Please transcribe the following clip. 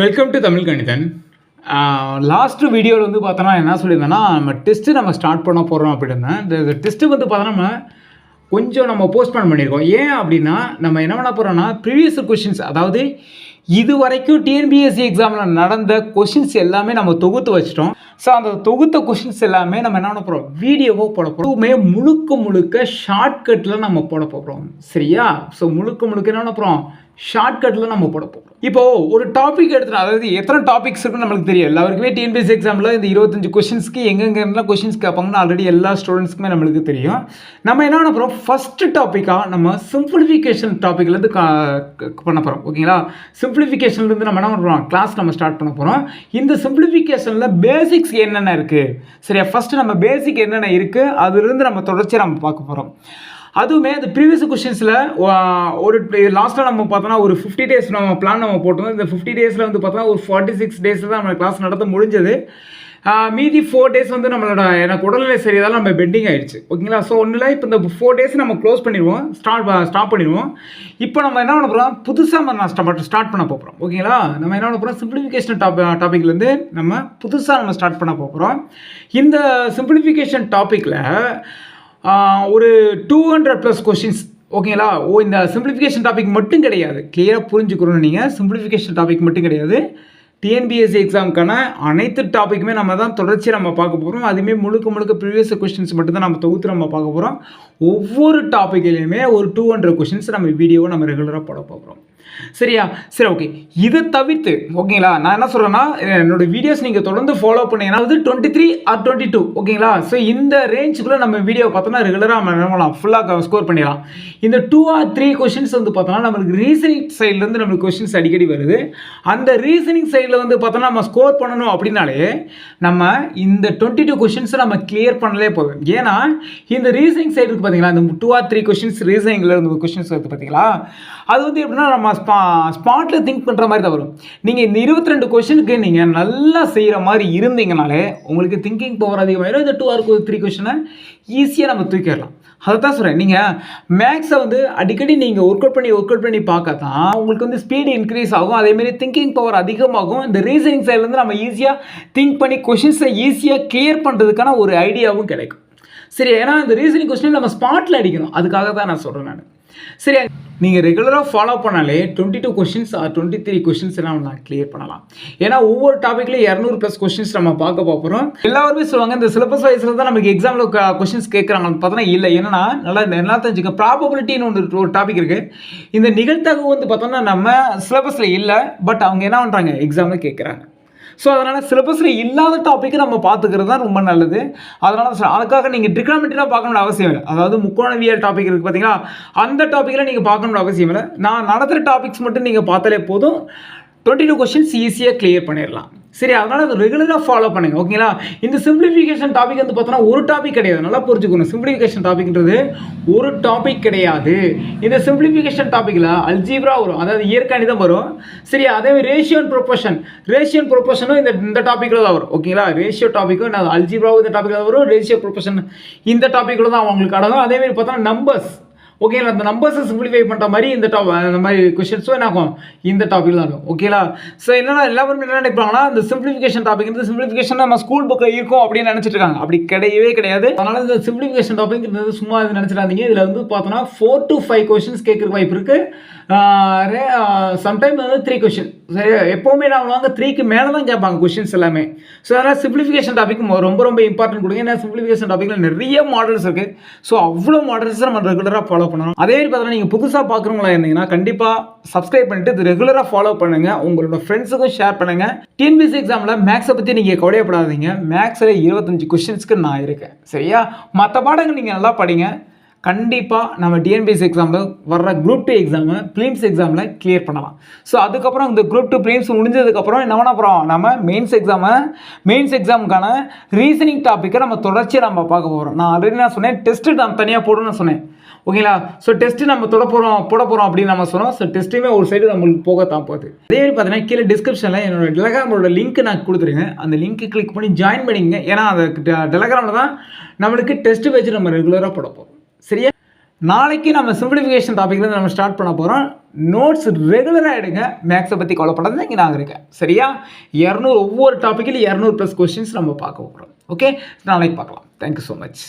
Welcome to Tamil Kanithan last வீடியோவில் வந்து பார்த்தோன்னா என்ன சொல்லியிருந்தேன்னா நம்ம டெஸ்ட்டு நம்ம ஸ்டார்ட் பண்ண போகிறோம் அப்படின்னா இந்த டெஸ்ட்டு வந்து பார்த்தோன்னா நம்ம கொஞ்சம் நம்ம போஸ்ட்போன் பண்ணியிருக்கோம். ஏன் அப்படின்னா நம்ம என்ன பண்ண போகிறோம்னா ப்ரீவியஸ் கொஷின்ஸ் அதாவது இது வரைக்கும் டிஎன்பிஎஸ்சி எக்ஸாமில் நடந்த கொஷின்ஸ் எல்லாமே நம்ம தொகுத்து வச்சிட்டோம். ஸோ அந்த தொகுத்த கொஷின்ஸ் எல்லாமே நம்ம என்ன பண்ண போகிறோம் வீடியோவோ போட போகிறோம் முழுக்க முழுக்க ஷார்ட்கட்டில் நம்ம போட போகிறோம் சரியா? ஸோ முழுக்க முழுக்க என்ன பண்ண போகிறோம் ஷார்ட்கட்டில் நம்ம போட போகிறோம் இப்போ ஒரு டாபிக் எடுத்துட்டோம். அதாவது எத்தனை டாபிக்ஸ் இருக்குன்னு நம்மளுக்கு தெரியும். எல்லாருக்குமே டிஎன்பிஎஸ்சி எக்ஸாமில் இந்த இருபத்தஞ்சு கொஷின்ஸ்க்கு எங்கெங்கெல்லாம் கொஷின்ஸ் கேட்பாங்கன்னு ஆல்ரெடி எல்லா ஸ்டூடெண்ட்ஸ்க்குமே நம்மளுக்கு தெரியும். நம்ம என்ன பண்ண போகிறோம் ஃபஸ்ட்டு டாப்பிக்காக நம்ம சிம்பிளிஃபிகேஷன் டாப்பிக்லேருந்து க- பண்ண போகிறோம் ஓகேங்களா? சிம்பிள் சிம்பிளிஃபிகேஷன்லேருந்து நம்ம என்ன பண்ணுறோம் கிளாஸ் நம்ம ஸ்டார்ட் பண்ண போகிறோம் இந்த சிம்பிளிஃபிகேஷனில் பேசிக்ஸ் என்னென்ன இருக்குது சரியா? ஃபஸ்ட்டு நம்ம பேசிக் என்னென்ன இருக்குது அதுலேருந்து நம்ம தொடர்ச்சியாக நம்ம பார்க்க போகிறோம் அதுவுமே அந்த ப்ரீவியஸ் கொஷின்ஸில் ஒரு லாஸ்ட்டாக நம்ம பார்த்தோன்னா ஒரு ஃபிஃப்டி டேஸ் நம்ம பிளான் நம்ம போட்டோம் இந்த ஃபிஃப்டி டேஸில் வந்து பார்த்தோன்னா ஒரு ஃபார்ட்டி சிக்ஸ் டேஸில் தான் நம்ம கிளாஸ் நடத்த முடிஞ்சது. மீதி ஃபோர் டேஸ் வந்து நம்மளோட எனக்கு உடல்நிலை சரியாதால் நம்ம பெண்டிங் ஆகிடுச்சு ஓகேங்களா ஸோ ஒன்றில் இப்போ இந்த ஃபோர் டேஸ் நம்ம க்ளோஸ் பண்ணிடுவோம். ஸ்டார்ட் ஸ்டாப் பண்ணிடுவோம். இப்போ நம்ம என்ன பண்ண போகிறோம் புதுசாக நம்ம ஸ்டார்ட் ஸ்டார்ட் பண்ண போகிறோம் ஓகேங்களா நம்ம என்ன பண்ண போகிறோம் சிம்பிளிஃபிகேஷன் டாப் டாப்பிக்லேருந்து நம்ம புதுசாக நம்ம ஸ்டார்ட் பண்ண போகிறோம் இந்த சிம்பிளிஃபிகேஷன் டாப்பிக்கில் ஒரு டூ ஹண்ட்ரட் ப்ளஸ் கொஷின்ஸ் ஓகேங்களா ஓ இந்த சிம்பிளிஃபிகேஷன் டாபிக் மட்டும் கிடையாது. கிளியராக புரிஞ்சுக்கணும் நீங்கள் சிம்பிளிஃபிகேஷன் டாபிக் மட்டும் கிடையாது. டிஎன்பிஎஸ்சி எக்ஸாமுக்கான அனைத்து டாப்பிக்குமே நம்ம தான் தொடர்ச்சியாக நம்ம பார்க்க போகிறோம் அதுவுமே முழுக்க முழுக்க ப்ரீவியஸ் கொஸ்டின்ஸ் மட்டும் தான் நம்ம தொகுத்து நம்ம பார்க்க போகிறோம் ஒவ்வொரு டாப்பிக்லையுமே ஒரு டூ ஹண்ட்ரட் கொஷின்ஸ் நம்ம வீடியோவை நம்ம ரெகுலராக போட போகிறோம் சரியா? சரி ஓகே இது தவிர்த்து ஓகேங்களா நான் என்ன சொல்கிறேன்னா என்னோட வீடியோஸ் நீங்கள் தொடர்ந்து ஃபாலோ பண்ணீங்கன்னா வந்து twenty three or twenty two ஓகேங்களா ஸோ இந்த ரேஞ்சுக்குள்ளே நம்ம வீடியோ பார்த்தோம்னா ரெகுலராக நம்ம என்ன பண்ணலாம்? ஃபுல்லாக ஸ்கோர் பண்ணிடலாம். இந்த டூ ஆர் த்ரீ கொஷின்ஸ் வந்து பார்த்தோம்னா நம்மளுக்கு ரீசனிங் சைட்லேருந்து நம்மளுக்கு கொஷின்ஸ் அடிக்கடி வருது. அந்த ரீசனிங் சைடில் வந்து பார்த்தோம்னா நம்ம ஸ்கோர் பண்ணணும் அப்படின்னாலே நம்ம இந்த டுவெண்ட்டி டூ கொஷின்ஸை நம்ம கிளியர் பண்ணலே போதும். ஏன்னா இந்த ரீசனிங் சைடு இருக்குது பார்த்தீங்களா இந்த டூ ஆர் த்ரீ கொஷின்ஸ் ரீசனிங்கில் இருந்து கொஷின்ஸ் இருக்குது பார்த்தீங்களா அது வந்து எப்படின்னா நம்ம ஸ்பா ஸ்பாட்டில் திங்க் பண்ணுற மாதிரி தான் வரும். நீங்கள் இந்த இருபத்தி ரெண்டு கொஷனுக்கு நீங்கள் நல்லா செய்கிற மாதிரி இருந்தீங்கனாலே உங்களுக்கு திங்கிங் பவர் அதிகமாகிடும் இந்த டூ ஆர் த்ரீ கொஷனை ஈஸியாக நம்ம தூக்கிடலாம். அதை தான் சொல்கிறேன் நீங்கள் மேக்ஸை வந்து அடிக்கடி நீங்கள் ஒர்க் அவுட் பண்ணி ஒர்க் அவுட் பண்ணி பார்க்க தான் உங்களுக்கு வந்து ஸ்பீடு இன்க்ரீஸ் ஆகும். அதேமாரி திங்கிங் பவர் அதிகமாகும். இந்த ரீசனிங் சைட்லேருந்து நம்ம ஈஸியாக திங்க் பண்ணி கொஷின்ஸை ஈஸியாக கிளியர் பண்ணுறதுக்கான ஒரு ஐடியாவும் கிடைக்கும். சரி ஏன்னா இந்த ரீசனிங் கொஸ்டின் நம்ம ஸ்பாட்டில் அடிக்கணும். அதுக்காக தான் நான் சொல்கிறேன் நான். சரியா நீங்கள் ரெகுலராக ஃபாலோ பண்ணாலே twenty two questions or twenty three questions நம்ம நான் கிளியர் பண்ணலாம். ஏன்னா ஒவ்வொரு டாப்பிக்லையும் இரநூறு ப்ளஸ் கொஷின்ஸ் நம்ம பார்க்க போகிறோம் எல்லாருமே சொல்லுவாங்க இந்த சிலபஸ் வைஸில் தான் நமக்கு எக்ஸாமில் கொஷின்ஸ் கேட்குறாங்கன்னு பார்த்தோன்னா இல்லை. ஏன்னா நல்லா நல்லா தெரிஞ்சுக்க ப்ராபபிலிட்டின்னு ஒன்று ஒரு டாபிக் இருக்குது இந்த நிகழ்த்தகவு வந்து பார்த்தோம்னா நம்ம சிலபஸில் இல்லை பட் அவங்க என்ன பண்ணுறாங்க எக்ஸாமில் கேட்குறாங்க. ஸோ அதனால் சிலபஸில் இல்லாத டாப்பிக்கை நம்ம பார்த்துக்கிறது தான் ரொம்ப நல்லது. அதனால் அதுக்காக நீங்கள் ட்ரிக்னாமெட்ரிலாம் பார்க்கணும்னு அவசியம் இல்லை. அதாவது முக்கோணவியல் டாபிக் இருக்குது பார்த்தீங்களா அந்த டாப்பிக்கில் நீங்கள் பார்க்கணும்னு அவசியம் இல்லை. நான் நடத்துகிற டாபிக்ஸ் மட்டும் நீங்கள் பார்த்தாலே போதும். டுவெண்ட்டி டூ கொஷின்ஸ் ஈஸியாக கிளியர் பண்ணிடலாம் சரி அதனால் அதை ரெகுலராக ஃபாலோ பண்ணுங்கள் ஓகேங்களா இந்த சிம்பிளிஃபிகேஷன் டாபிக் வந்து பார்த்தோன்னா ஒரு டாபிக் கிடையாது. நல்லா புரிஞ்சுக்கணும் சிம்பிளிஃபிகேஷன் டாபிக்ன்றது ஒரு டாபிக் கிடையாது. இந்த சிம்பிளிஃபிகேஷன் டாப்பிக்கில் அல்ஜீப்ரா வரும். அதாவது இயற்கணிதம் வரும். சரி அதே ரேஷியோ ப்ரொபோஷன் ரேஷியோ ப்ரொபோஷனும் இந்த இந்த டாப்பிக்கில் தான் வரும். ஓகேங்களா ரேஷியோ டாப்பிக்கும் நான் அல்ஜீப்ராவும் இந்த டாப்பிக்கில் வரும். ரேஷியோ ப்ரொபோஷன் இந்த டாப்பிக்கில் தான் அவங்களுக்கு அடங்கும். அதேமாதிரி பார்த்தோன்னா நம்பர்ஸ் ஓகேங்களா அந்த நம்பர்ஸை சிம்பிளிஃபை பண்ணுற மாதிரி இந்த டாப் அந்த மாதிரி கொஷின்ஸும் என்ன ஆகும் இந்த டாபிக் தான் இருக்கும் ஓகேங்களா ஸோ என்னன்னா எல்லாருமே என்ன நினைப்பாங்கன்னா இந்த சிம்பிளிஃபிகேஷன் டாபிக் இந்த சிம்பிளிஃபிகேஷன் நம்ம ஸ்கூல் புக்கில் இருக்கும் அப்படின்னு நினச்சிட்டு இருக்காங்க. அப்படி கிடையவே கிடையாது. அதனால் இந்த சிம்பிளிஃபிகேஷன் டாபிக் சும்மா இது நினச்சிடாதீங்க. இதில் வந்து பார்த்தோன்னா ஃபோர் டு ஃபைவ் கொஷின்ஸ் கேட்குற வாய்ப்பு இருக்குது சம்டைம் வந்து த்ரீ கொஷின் சரி எப்போவுமே நான் வாங்க த்ரீக்கு மேலே தான் கேட்பாங்க கொஷின்ஸ் எல்லாமே. ஸோ அதனால் சிம்பிளிஃபிகேஷன் டாபிக் ரொம்ப ரொம்ப இம்பார்ட்டன்ட் கொடுங்க. ஏன்னா சிம்பிளிஃபிகேஷன் டாப்பிக்கில் நிறைய மாடல்ஸ் இருக்குது ஸோ அவ்வளோ மாடல்ஸ் நம்ம ரெகுலராக ஃபாலோ பண்ணணும். அதே மாதிரி பார்த்தீங்கன்னா நீங்கள் புதுசாக பார்க்குறவங்களா இருந்தீங்கன்னா கண்டிப்பாக சப்ஸ்கிரைப் பண்ணிட்டு இது ரெகுலராக ஃபாலோ பண்ணுங்கள் உங்களோட ஃப்ரெண்ட்ஸுக்கும் ஷேர் பண்ணுங்கள் டிஎன்பிசி எக்ஸாமில் மேக்ஸை பற்றி நீங்கள் கவலையப்படாதீங்க. மேக்ஸில் இருபத்தஞ்சு கொஷின்ஸ்க்கு நான் இருக்கேன். சரியா? மற்ற பாடங்கள் நீங்கள் நல்லா படிங்க. கண்டிப்பாக நம்ம டிஎன்பிஎஸ் எக்ஸாமில் வர்ற குரூப் டூ எக்ஸாமு ப்ளீம்ஸ் எக்ஸாமில் கிளியர் பண்ணலாம். ஸோ அதுக்கப்புறம் இந்த குரூப் டூ ப்ளீம்ஸ் முடிஞ்சதுக்கப்புறம் என்ன பண்ண போகிறோம் நம்ம மெயின்ஸ் எக்ஸாமை மெயின்ஸ் எக்ஸாமுக்கான ரீசனிங் டாப்பிக்கை நம்ம தொடர்ச்சியாக நம்ம பார்க்க போகிறோம் நான் ஆல்ரெடி நான் சொன்னேன் டெஸ்ட்டு நான் தனியாக போடணும்னு சொன்னேன். ஓகேங்களா ஸோ டெஸ்ட்டு நம்ம தொட போகிறோம் போட போகிறோம் அப்படின்னு நம்ம சொன்னோம். ஸோ டெஸ்ட்டுமே ஒரு சைடு நம்மளுக்கு போகத்தான் போகுது. அதே மாதிரி பார்த்தீங்கன்னா கீழே டிஸ்கிரிப்ஷனில் என்னோட டெலகிராமோட லிங்க் நான் கொடுத்துருங்க அந்த லிங்க்கு கிளிக் பண்ணி ஜாயின் பண்ணிங்க ஏன்னா அந்த டெலகிராமில் தான் நம்மளுக்கு டெஸ்ட்டு வச்சு நம்ம ரெகுலராக போட போகிறோம் சரியா? நாளைக்கு நம்ம சிம்பிளிஃபிகேஷன் டாப்பிக்லேருந்து நம்ம ஸ்டார்ட் பண்ண போகிறோம் நோட்ஸ் ரெகுலராக எடுங்க. மேக்ஸை பற்றி கவலைப்படாத இங்கே நான் இருக்கேன் சரியா? இரநூறு ஒவ்வொரு டாப்பிக்கில் இரநூறு ப்ளஸ் கொஸ்டின்ஸ் நம்ம பார்க்க போகிறோம் ஓகே நாளைக்கு பார்க்கலாம். Thank you so much